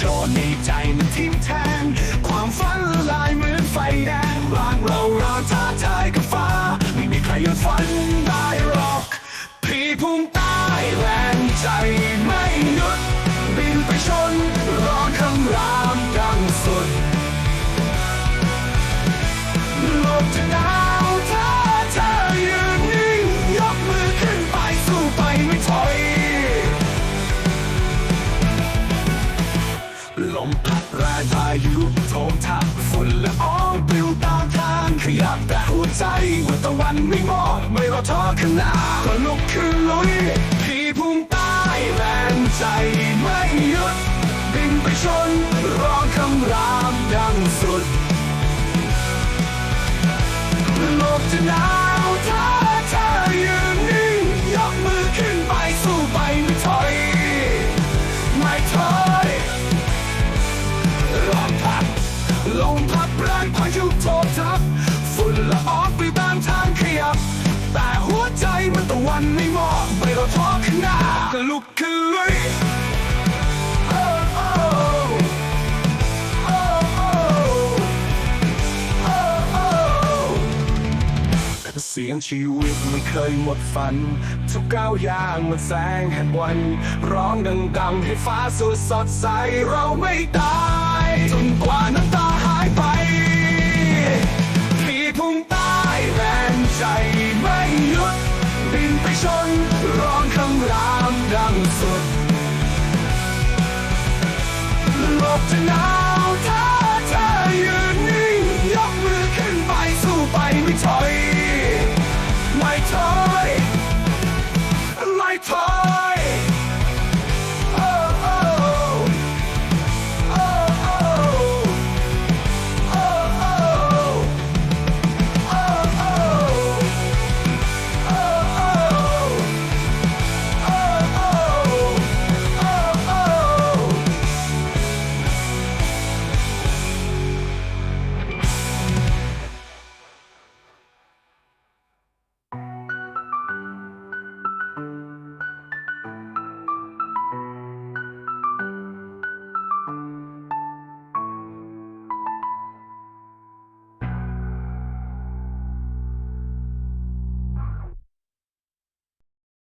ใจมันทิ้งแทง ความฝันละลายเหมือนไฟแดงบางเราเราท้าทายกับฟ้า ไม่มีใครหยุดฝันได้หรอก พี่พุ่งใต้แรงใจ ลมพัดแรงพายุโถมทับฝุ่นละอองปลิวตามทางขยับแต่หัวใจว่าตะวันไม่มอดไม่รอท้อข้างหน้าก็ลุกขึ้นลุยพี่พุ่งใต้แรงใจไม่หยุดบินไปชนร้องคำรามดังสุดโลกจะหนาวถ้าเธอยืนนิ่งยกมือขึ้นไปสู้ไปไม่ถอย ไม่ถอย ลมพัดแรงพายุโทบทับฝุ่นละอองไปตามทางขยับ แต่หัวใจมันตะวันไม่มองไม่รอท้อข้างหน้าก็ลุกขึ้นเลยเสียงชีวิตไม่เคยหมดฝัน ทุกก้าวย่างมันแสงแห่งวัน ร้องดังๆให้ฟ้าสดสดใสเราไม่ตาย ชนร้องคำรามดังสุด